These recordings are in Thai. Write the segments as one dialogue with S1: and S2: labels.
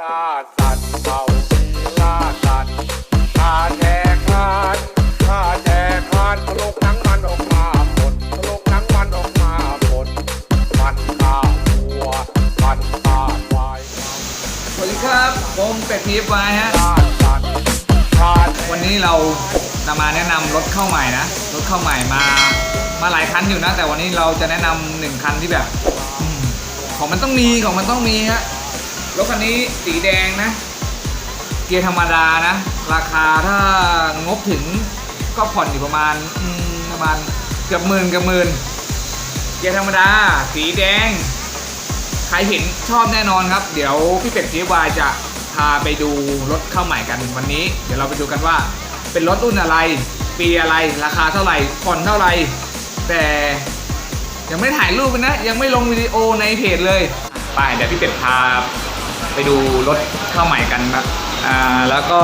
S1: ล่าสัตว์เป่าผีล่าสัตว์ข้าแจกทานข้าแจกทานทะลุหนังมันออกมาหมดทะลุหนังมันออกมาหมดมันฆ่าวัวมันฆ่าควาย
S2: สวัสดีครับผมเป็ดพีฟไว้ฮะ
S1: ล่าสัตว์ข้าแจก
S2: วันนี้เราจะมาแนะนำรถเข้าใหม่นะรถเข้าใหม่มามาหลายคันอยู่นะ แต่วันนี้เราจะแนะนำหนึ่งคันที่แบบอืมของมันต้องมีของมันต้องมีฮะ รถคันนี้สีแดงนะ เกียร์ธรรมดานะ ราคาถ้างบถึงก็ผ่อนอยู่ประมาณประมาณเกือบหมื่นเกือบหมื่นเกียร์ธรรมดา สีแดง ใครเห็นชอบแน่นอนครับ เดี๋ยวพี่เป็ดจีวายจะพาไปดูรถเข้าใหม่กันวันนี้ เดี๋ยวเราไปดูกันว่า เป็นรถรุ่นอะไร ปีอะไรราคาเท่าไหร่ผ่อนเท่าไหร่ แต่ยังไม่ถ่ายรูปนะ ยังไม่ลงวิดีโอในเพจเลยไปเดี๋ยวพี่เป็ดพา ไปดูรถเข้าใหม่กันครับอ่าแล้วก็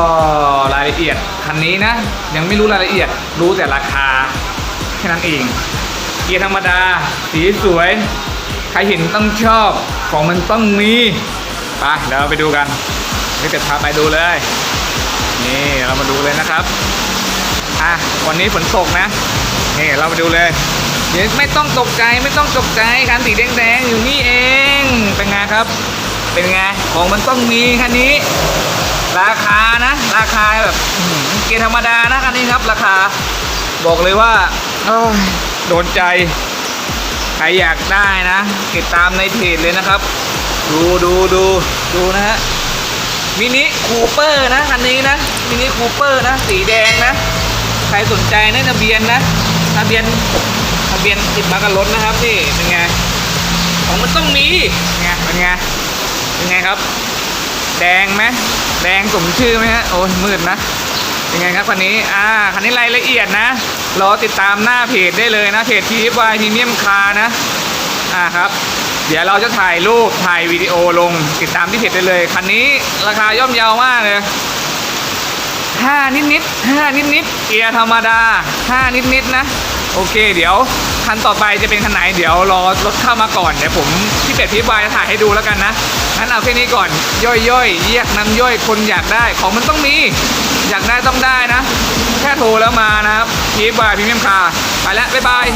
S2: รายละเอียดคันนี้นะ ยังไม่รู้รายละเอียดรู้แต่ราคาแค่นั้นเอง เกียร์ธรรมดา สีสวย ใครเห็นต้องชอบของมันต้องมีไปเดี๋ยวเราไปดูกันนี่จะพาไปดูเลย นี่เรามาดูเลยนะครับอะวันนี้ฝนตกนะนี่เรามาดูเลยเดี๋ยวไม่ต้องตกใจไม่ต้องตกใจคันสีแดงๆอยู่นี่เองเป็นไงครับ เป็นไง ของมันต้องมีคันนี้ ราคานะ ราคาแบบเกียร์ธรรมดานะคันนี้ครับ ราคา บอกเลยว่าโอ้ยโดนใจ ใครอยากได้นะ ติดตามในเพจเลยนะครับ ดูดูดูดูนะฮะมินิคูเปอร์นะคันนี้นะมินิคูเปอร์นะ สีแดงนะ ใครสนใจนะทะเบียนนะทะเบียนทะเบียนติดมากับรถนะครับนี่เป็นไงของมันต้องมีไงเป็นไง เป็นไงครับ แดงไหมแดงสมชื่อไหมฮะโอ้ยมืดนะเป็นไงครับคันนี้อ่าคันนี้รายละเอียดนะรอติดตามหน้าเพจได้เลยนะเพจทีฟวายพรีเมียมคาร์นะอ่าครับเดี๋ยวเราจะถ่ายรูปถ่ายวิดีโอลงติดตามที่เพจได้เลย คันนี้ราคาย่อมเยาวมากเลยห้านิดนิดห้านิดนิดเกียร์ธรรมดาห้านิดนิดนะ โอเค เดี๋ยวคันต่อไปจะเป็นคันไหน เดี๋ยวรอรถเข้ามาก่อน เดี๋ยวผมพี่เป็ดพี่บายจะถ่ายให้ดูแล้วกันนะ งั้นเอาแค่นี้ก่อนย่อยย่อยๆแยกน้ำย่อยคนอยากได้ของมันต้องมี อยากได้ต้องได้นะ แค่โทรแล้วมานะครับพีบายพรีเมมคาไปแล้วบ๊ายบาย